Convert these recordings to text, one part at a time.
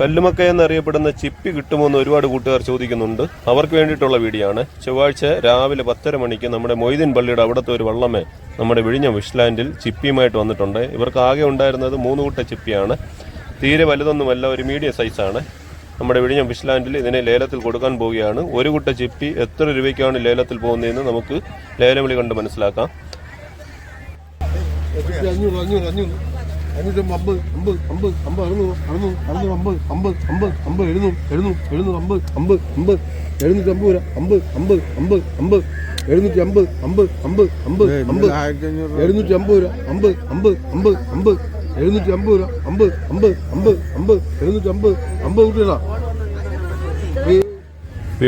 കല്ലുമക്ക എന്നറിയപ്പെടുന്ന ചിപ്പി കിട്ടുമോ എന്ന് ഒരുപാട് കൂട്ടുകാർ ചോദിക്കുന്നുണ്ട്. അവർക്ക് വേണ്ടിയിട്ടുള്ള വീഡിയോ ആണ് ചൊവ്വാഴ്ച രാവിലെ പത്തര മണിക്ക് നമ്മുടെ മൊയ്തീൻ പള്ളിയുടെ അവിടുത്തെ ഒരു വള്ളമേ നമ്മുടെ വിഴിഞ്ഞ വിഷ്ലാൻഡിൽ ചിപ്പിയുമായിട്ട് വന്നിട്ടുണ്ട്. ഇവർക്ക് ആകെ ഉണ്ടായിരുന്നത് മൂന്ന് കൂട്ട ചിപ്പിയാണ്. തീരെ വലുതൊന്നുമല്ല ഒരു മീഡിയം സൈസാണ്. നമ്മുടെ വിഴിഞ്ഞം വിഷ്ലാൻഡിൽ ഇതിനെ ലേലത്തിൽ കൊടുക്കാൻ പോവുകയാണ്. ഒരു കുട്ട ചിപ്പി എത്ര രൂപയ്ക്കാണ് ലേലത്തിൽ പോകുന്നതെന്ന് നമുക്ക് ലേലം വിളി കണ്ട് മനസ്സിലാക്കാം. എന്നിട്ട്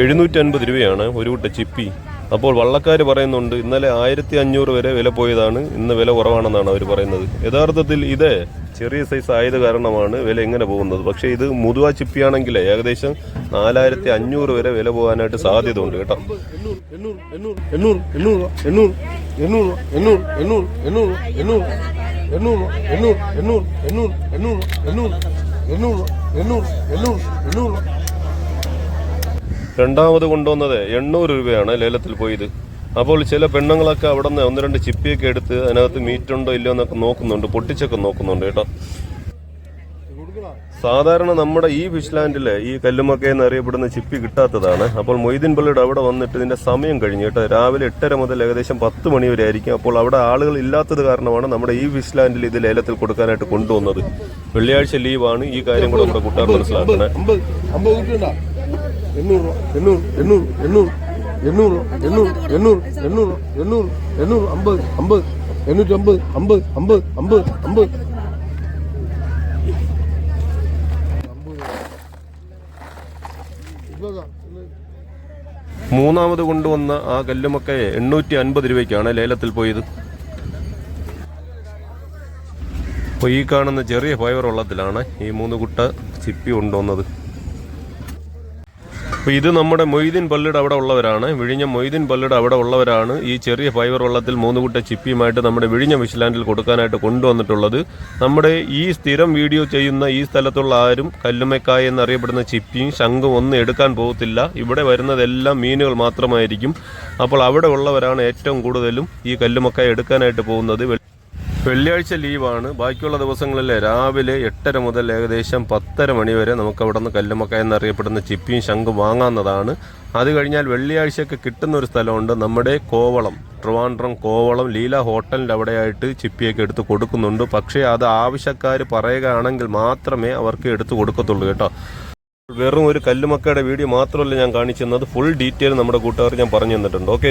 എഴുന്നൂറ്റി അൻപത് രൂപയാണ് ഒരു കൂട്ട ചിപ്പി അപ്പോൾ വള്ളക്കാർ പറയുന്നുണ്ട് ഇന്നലെ ആയിരത്തി അഞ്ഞൂറ് വരെ വില പോയതാണ് ഇന്ന് വില കുറവാണെന്നാണ് അവർ പറയുന്നത്. യഥാർത്ഥത്തിൽ ഇത് ചെറിയ സൈസ് ആയത് കാരണമാണ് വില എങ്ങനെ പോകുന്നത്. പക്ഷേ ഇത് മുതുവ ചിപ്പിയാണെങ്കിൽ ഏകദേശം നാലായിരത്തി അഞ്ഞൂറ് വരെ വില പോകാനായിട്ട് സാധ്യത ഉണ്ട് കേട്ടോ. എണ്ണൂറ് എണ്ണൂറ് എണ്ണൂറ് എണ്ണൂറ് രണ്ടാമത് കൊണ്ടുവന്നത് എണ്ണൂറ് രൂപയാണ് ലേലത്തിൽ പോയത്. അപ്പോൾ ചില പെണ്ണുങ്ങളൊക്കെ അവിടെ നിന്ന് ഒന്ന് രണ്ട് ചിപ്പിയൊക്കെ എടുത്ത് അതിനകത്ത് മീറ്റ് ഉണ്ടോ ഇല്ലയോ എന്നൊക്കെ നോക്കുന്നുണ്ട് പൊട്ടിച്ചൊക്കെ നോക്കുന്നുണ്ട് കേട്ടോ. സാധാരണ നമ്മുടെ ഈ ഫിഷ്ലാൻഡിൽ ഈ കല്ലുമക്ക എന്നറിയപ്പെടുന്ന ചിപ്പി കിട്ടാത്തതാണ്. അപ്പോൾ മൊയ്തീൻ പള്ളിയുടെ അവിടെ വന്നിട്ട് ഇതിന്റെ സമയം കഴിഞ്ഞു കേട്ടോ. രാവിലെ എട്ടര മുതൽ ഏകദേശം പത്ത് മണി വരെ ആയിരിക്കും. അപ്പോൾ അവിടെ ആളുകൾ ഇല്ലാത്തത് കാരണമാണ് നമ്മുടെ ഈ ഫിഷ്ലാൻഡിൽ ഇത് ലേലത്തിൽ കൊടുക്കാനായിട്ട് കൊണ്ടുവന്നത്. വെള്ളിയാഴ്ച ലീവാണ്. ഈ കാര്യം കൂടെ നമ്മുടെ കൂട്ടുകാർ മനസ്സിലാക്കുന്നത് എണ്ണൂറ് എണ്ണൂറ് എണ്ണൂറ് എണ്ണൂറ് എണ്ണൂറ് എണ്ണൂറ് എണ്ണൂറ് എണ്ണൂറ് എണ്ണൂറ് എണ്ണൂറ് അമ്പത് അമ്പത് എണ്ണൂറ്റി അമ്പത് അമ്പത് അമ്പത് അമ്പത്. മൂന്നാമത് കൊണ്ടുവന്ന ആ കല്ലുമക്കയെ എണ്ണൂറ്റി അൻപത് രൂപയ്ക്കാണ് ലേലത്തിൽ പോയത്. അപ്പോൾ ഈ കാണുന്ന ചെറിയ ഫൈബർ വള്ളത്തിലാണ് ഈ മൂന്ന് കുട്ട ചിപ്പി കൊണ്ടുവന്നത്. അപ്പോൾ ഇത് നമ്മുടെ മൊയ്തീൻ പള്ളിയുടെ അവിടെ ഉള്ളവരാണ്. വിഴിഞ്ഞ മൊയ്തീൻ പള്ളിയുടെ അവിടെ ഉള്ളവരാണ് ഈ ചെറിയ ഫൈബർ വെള്ളത്തിൽ മൂന്ന് കുട്ട ചിപ്പിയുമായിട്ട് നമ്മുടെ വിഴിഞ്ഞ വിശ്ലാൻഡിൽ കൊടുക്കാനായിട്ട് കൊണ്ടുവന്നിട്ടുള്ളത്. നമ്മുടെ ഈ സ്ഥിരം വീഡിയോ ചെയ്യുന്ന ഈ സ്ഥലത്തുള്ള ആരും കല്ലുമക്കായ എന്നറിയപ്പെടുന്ന ചിപ്പിയും ശംഖും ഒന്നും എടുക്കാൻ പോകത്തില്ല. ഇവിടെ വരുന്നതെല്ലാം മീനുകൾ മാത്രമായിരിക്കും. അപ്പോൾ അവിടെ ഉള്ളവരാണ് ഏറ്റവും കൂടുതലും ഈ കല്ലുമക്കായ എടുക്കാനായിട്ട് പോകുന്നത്. വെള്ളിയാഴ്ച ലീവാണ്. ബാക്കിയുള്ള ദിവസങ്ങളിൽ രാവിലെ എട്ടര മുതൽ ഏകദേശം പത്തര മണി വരെ നമുക്ക് അവിടെ നിന്ന് കല്ലുമക്ക എന്നറിയപ്പെടുന്ന ചിപ്പിയും ശംഖും വാങ്ങാവുന്നതാണ്. അത് കഴിഞ്ഞാൽ വെള്ളിയാഴ്ചയൊക്കെ കിട്ടുന്ന ഒരു സ്ഥലമുണ്ട്. നമ്മുടെ കോവളം ട്രിവാൻഡ്രം കോവളം ലീല ഹോട്ടലിന്റെ അവിടെയായിട്ട് ചിപ്പിയൊക്കെ എടുത്ത് കൊടുക്കുന്നുണ്ട്. പക്ഷേ അത് ആവശ്യക്കാർ പറയുകയാണെങ്കിൽ മാത്രമേ അവർക്ക് എടുത്തു കൊടുക്കത്തുള്ളൂ കേട്ടോ. വെറും ഒരു കല്ലുമക്കയുടെ വീഡിയോ മാത്രമല്ല ഞാൻ കാണിച്ചു തന്നത് ഫുൾ ഡീറ്റെയിൽ നമ്മുടെ കൂട്ടുകാർ ഞാൻ പറഞ്ഞു തന്നിട്ടുണ്ട്. ഓക്കെ.